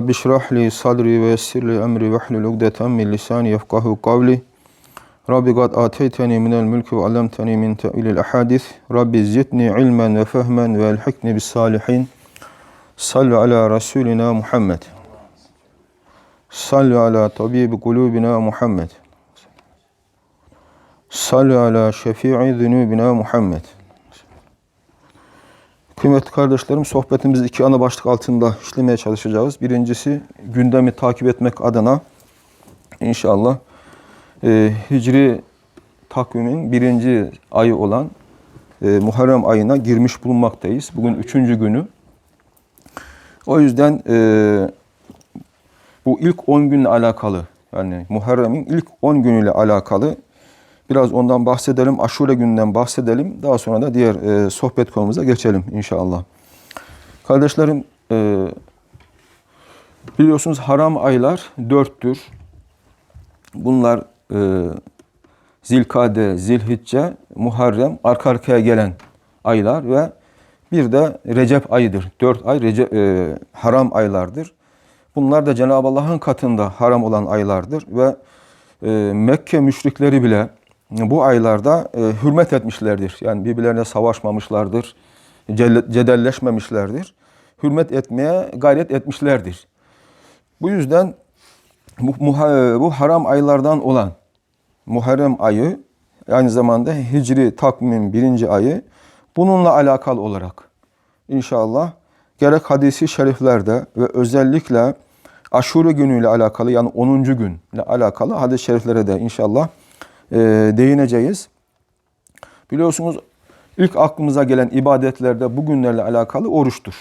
رب اشرح لي صدري ويسر لي أمري واحلل عقدة من لساني يفقه قولي. رب قد آتيتني من الملك وعلمتني من تأويل الأحاديث. رب زدني علما وفهما وألحقني بالصالحين. صلوا على رسولنا محمد. صلوا على طبيب قلوبنا محمد. صلوا على شفيع ذنوبنا محمد. Kıymetli kardeşlerim, sohbetimizi iki ana başlık altında işlemeye çalışacağız. Birincisi, gündemi takip etmek adına inşallah e, Hicri takvimin birinci ayı olan e, Muharrem ayına girmiş bulunmaktayız. Bugün üçüncü günü. O yüzden e, bu ilk 10 günle alakalı, yani Muharrem'in ilk 10 günüyle alakalı biraz ondan bahsedelim, Aşure gününden bahsedelim. Daha sonra da diğer e, sohbet konumuza geçelim inşallah. Kardeşlerim, e, biliyorsunuz haram aylar dörttür. Bunlar e, Zilkade, Zilhicce, Muharrem, arka arkaya gelen aylar ve bir de Recep ayıdır. Dört ay Recep, e, haram aylardır. Bunlar da Cenab-ı Allah'ın katında haram olan aylardır ve e, Mekke müşrikleri bile bu aylarda e, hürmet etmişlerdir. Yani birbirlerine savaşmamışlardır, cedelleşmemişlerdir. Hürmet etmeye gayret etmişlerdir. Bu yüzden bu, bu haram aylardan olan Muharrem ayı aynı zamanda Hicri takvimin birinci ayı bununla alakalı olarak inşallah gerek hadisi şeriflerde ve özellikle aşure günüyle alakalı yani 10. günle alakalı hadis-i şeriflere de inşallah e, değineceğiz. Biliyorsunuz ilk aklımıza gelen ibadetlerde bu günlerle alakalı oruçtur.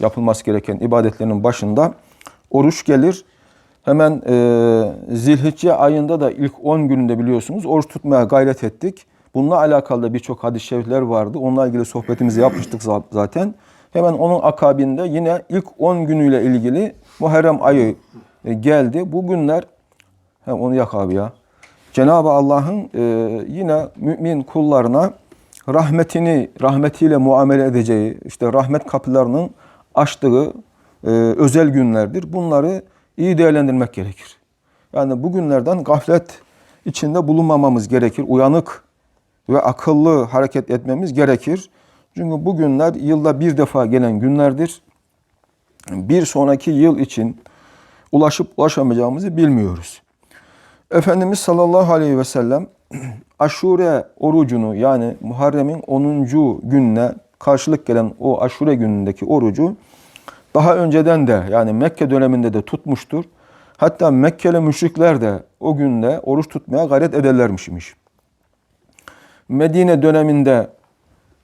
Yapılması gereken ibadetlerin başında oruç gelir. Hemen e, Zilhicce ayında da ilk 10 gününde biliyorsunuz oruç tutmaya gayret ettik. Bununla alakalı da birçok hadis-i şerifler vardı. Onunla ilgili sohbetimizi yapmıştık zaten. Hemen onun akabinde yine ilk 10 günüyle ilgili Muharrem ayı e, geldi. Bu günler, he onu yak abi ya. Cenab-ı Allah'ın e, yine mümin kullarına rahmetini, rahmetiyle muamele edeceği, işte rahmet kapılarının açtığı e, özel günlerdir. Bunları iyi değerlendirmek gerekir. Yani bu günlerden gaflet içinde bulunmamamız gerekir. Uyanık ve akıllı hareket etmemiz gerekir. Çünkü bu günler yılda bir defa gelen günlerdir. Bir sonraki yıl için ulaşıp ulaşamayacağımızı bilmiyoruz. Efendimiz sallallahu aleyhi ve sellem aşure orucunu yani Muharrem'in 10. gününe karşılık gelen o aşure günündeki orucu daha önceden de yani Mekke döneminde de tutmuştur. Hatta Mekkeli müşrikler de o günde oruç tutmaya gayret ederlermişmiş. Medine döneminde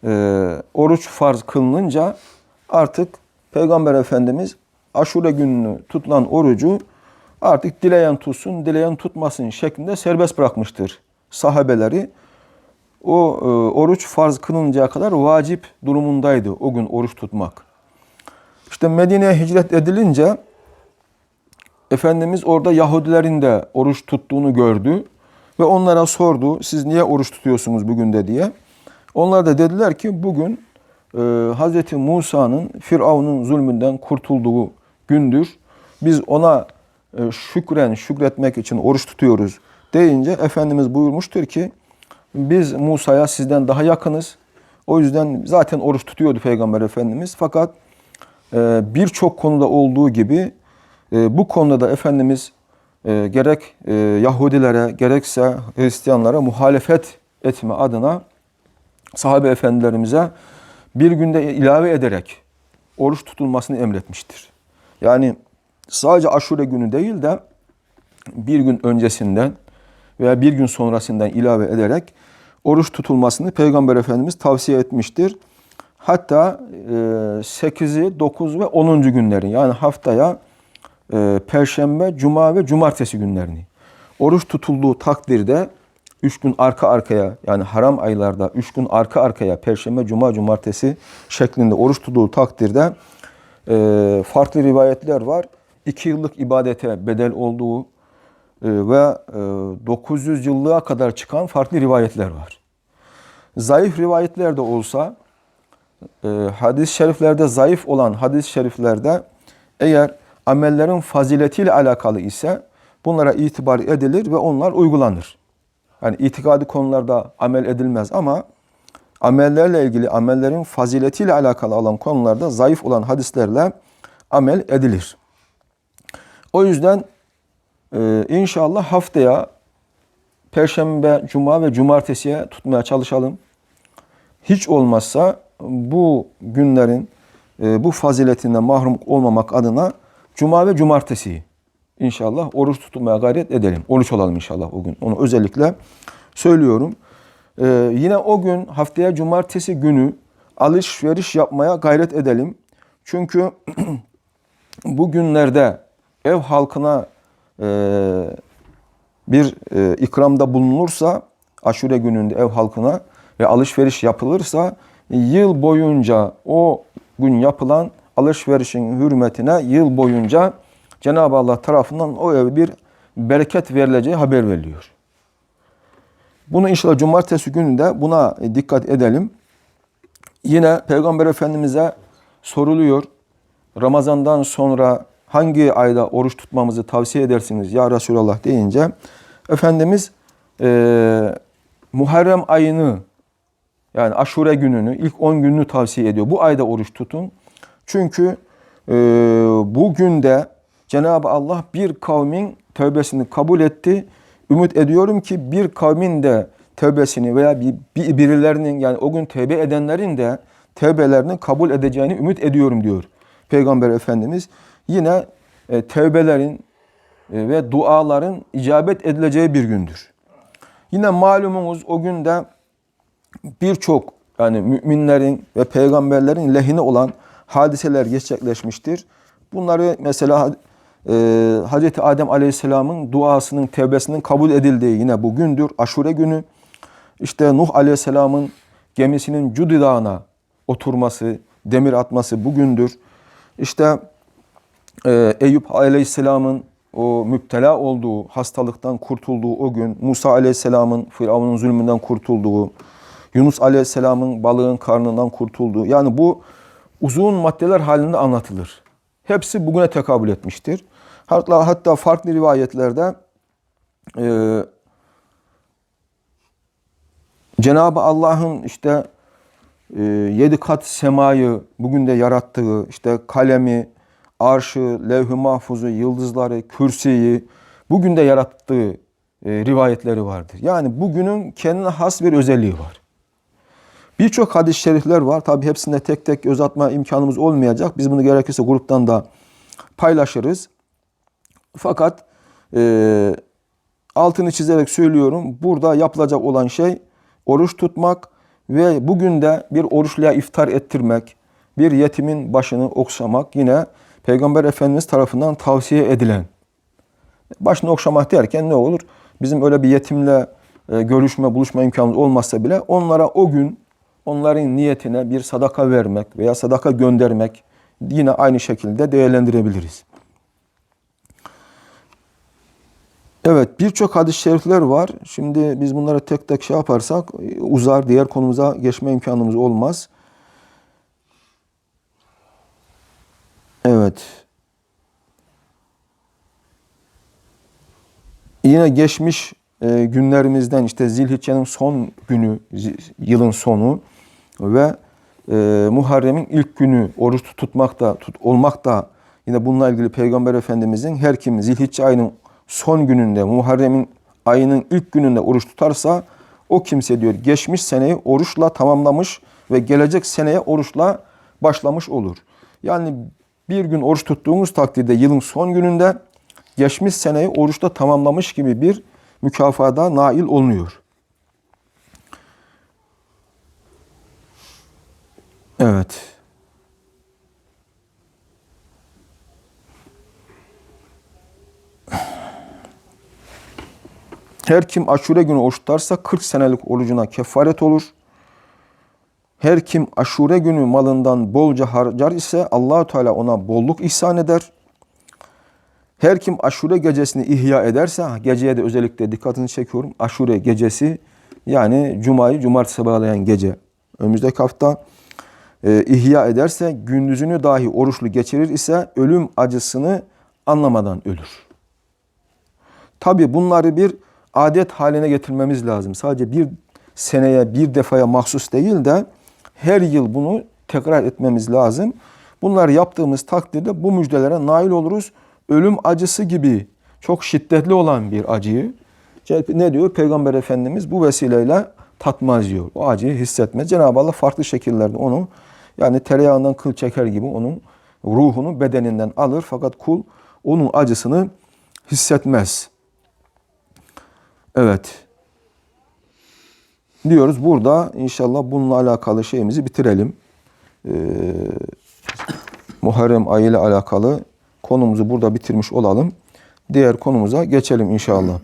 e, oruç farz kılınınca artık Peygamber Efendimiz aşure gününü tutulan orucu artık dileyen tutsun, dileyen tutmasın şeklinde serbest bırakmıştır sahabeleri. O e, oruç farz kılıncaya kadar vacip durumundaydı o gün oruç tutmak. İşte Medine'ye hicret edilince Efendimiz orada Yahudilerin de oruç tuttuğunu gördü ve onlara sordu siz niye oruç tutuyorsunuz bugün de diye. Onlar da dediler ki bugün e, Hz. Musa'nın Firavun'un zulmünden kurtulduğu gündür. Biz ona şükren, şükretmek için oruç tutuyoruz deyince Efendimiz buyurmuştur ki biz Musa'ya sizden daha yakınız. O yüzden zaten oruç tutuyordu Peygamber Efendimiz. Fakat e, birçok konuda olduğu gibi e, bu konuda da Efendimiz e, gerek e, Yahudilere gerekse Hristiyanlara muhalefet etme adına sahabe efendilerimize bir günde ilave ederek oruç tutulmasını emretmiştir. Yani sadece aşure günü değil de bir gün öncesinden veya bir gün sonrasından ilave ederek oruç tutulmasını Peygamber Efendimiz tavsiye etmiştir. Hatta 8'i, 9 ve 10. günleri yani haftaya e, Perşembe, Cuma ve Cumartesi günlerini oruç tutulduğu takdirde üç gün arka arkaya yani haram aylarda üç gün arka arkaya Perşembe, Cuma, Cumartesi şeklinde oruç tutulduğu takdirde e, farklı rivayetler var. İki yıllık ibadete bedel olduğu e, ve e, 900 yıllığa kadar çıkan farklı rivayetler var. Zayıf rivayetler de olsa e, hadis-i şeriflerde zayıf olan hadis-i şeriflerde eğer amellerin faziletiyle alakalı ise bunlara itibar edilir ve onlar uygulanır. Yani itikadi konularda amel edilmez ama amellerle ilgili amellerin faziletiyle alakalı olan konularda zayıf olan hadislerle amel edilir. O yüzden e, inşallah haftaya Perşembe, Cuma ve Cumartesiye tutmaya çalışalım. Hiç olmazsa bu günlerin e, bu faziletinden mahrum olmamak adına Cuma ve Cumartesiyi inşallah oruç tutmaya gayret edelim. Oruç olalım inşallah o gün. Onu özellikle söylüyorum. Ee, yine o gün haftaya cumartesi günü alışveriş yapmaya gayret edelim. Çünkü bu günlerde ev halkına e, bir e, ikramda bulunursa aşure gününde ev halkına ve alışveriş yapılırsa yıl boyunca o gün yapılan alışverişin hürmetine yıl boyunca Cenab-ı Allah tarafından o eve bir bereket verileceği haber veriliyor. Bunu inşallah cumartesi günü de buna dikkat edelim. Yine Peygamber Efendimiz'e soruluyor. Ramazandan sonra hangi ayda oruç tutmamızı tavsiye edersiniz ya Resulallah deyince Efendimiz e, Muharrem ayını yani aşure gününü ilk 10 gününü tavsiye ediyor. Bu ayda oruç tutun. Çünkü e, bu günde Cenab-ı Allah bir kavmin tövbesini kabul etti. Ümit ediyorum ki bir kavmin de tövbesini veya bir, bir birilerinin yani o gün tövbe edenlerin de tövbelerini kabul edeceğini ümit ediyorum diyor Peygamber Efendimiz. Yine e, tövbelerin e, ve duaların icabet edileceği bir gündür. Yine malumunuz o günde birçok yani müminlerin ve peygamberlerin lehine olan hadiseler gerçekleşmiştir. Bunları mesela e, Hz. Adem Aleyhisselam'ın duasının, tevbesinin kabul edildiği yine bu gündür. Aşure günü. İşte Nuh Aleyhisselam'ın gemisinin Cudi Dağı'na oturması, demir atması bugündür. İşte e, Eyüp Aleyhisselam'ın o müptela olduğu, hastalıktan kurtulduğu o gün, Musa Aleyhisselam'ın Firavun'un zulmünden kurtulduğu, Yunus Aleyhisselam'ın balığın karnından kurtulduğu. Yani bu uzun maddeler halinde anlatılır. Hepsi bugüne tekabül etmiştir. Hatta, hatta farklı rivayetlerde e, Cenab-ı Allah'ın işte e, yedi kat semayı bugün de yarattığı, işte kalemi, arşı, levh-i mahfuzu, yıldızları, kürsiyi bugün de yarattığı e, rivayetleri vardır. Yani bugünün kendine has bir özelliği var. Birçok hadis-i şerifler var. Tabi hepsinde tek tek göz atma imkanımız olmayacak. Biz bunu gerekirse gruptan da paylaşırız. Fakat e, altını çizerek söylüyorum. Burada yapılacak olan şey oruç tutmak ve bugün de bir oruçluya iftar ettirmek, bir yetimin başını okşamak yine Peygamber Efendimiz tarafından tavsiye edilen. Başını okşamak derken ne olur? Bizim öyle bir yetimle e, görüşme, buluşma imkanımız olmazsa bile onlara o gün onların niyetine bir sadaka vermek veya sadaka göndermek yine aynı şekilde değerlendirebiliriz. Evet birçok hadis-i şerifler var. Şimdi biz bunları tek tek şey yaparsak uzar diğer konumuza geçme imkanımız olmaz. Evet. Yine geçmiş e, günlerimizden işte Zilhicce'nin son günü, yılın sonu ve e, Muharrem'in ilk günü oruç tutmak da tut, olmak da yine bununla ilgili Peygamber Efendimizin her kim Zilhicce ayının son gününde Muharrem'in ayının ilk gününde oruç tutarsa o kimse diyor geçmiş seneyi oruçla tamamlamış ve gelecek seneye oruçla başlamış olur. Yani bir gün oruç tuttuğumuz takdirde yılın son gününde geçmiş seneyi oruçta tamamlamış gibi bir mükafada nail olunuyor. Evet. Her kim aşure günü oruç tutarsa 40 senelik orucuna kefaret olur. Her kim aşure günü malından bolca harcar ise Allahu Teala ona bolluk ihsan eder. Her kim aşure gecesini ihya ederse, geceye de özellikle dikkatini çekiyorum. Aşure gecesi yani cumayı cumartesi bağlayan gece. Önümüzdeki hafta e, ihya ederse, gündüzünü dahi oruçlu geçirir ise ölüm acısını anlamadan ölür. Tabi bunları bir adet haline getirmemiz lazım. Sadece bir seneye bir defaya mahsus değil de her yıl bunu tekrar etmemiz lazım. Bunları yaptığımız takdirde bu müjdelere nail oluruz. Ölüm acısı gibi çok şiddetli olan bir acıyı ne diyor Peygamber Efendimiz bu vesileyle tatmaz diyor. O acıyı hissetmez. Cenab-ı Allah farklı şekillerde onu yani tereyağından kıl çeker gibi onun ruhunu bedeninden alır fakat kul onun acısını hissetmez. Evet. Diyoruz burada inşallah bununla alakalı şeyimizi bitirelim. Ee, Muharrem ayı ile alakalı konumuzu burada bitirmiş olalım. Diğer konumuza geçelim inşallah.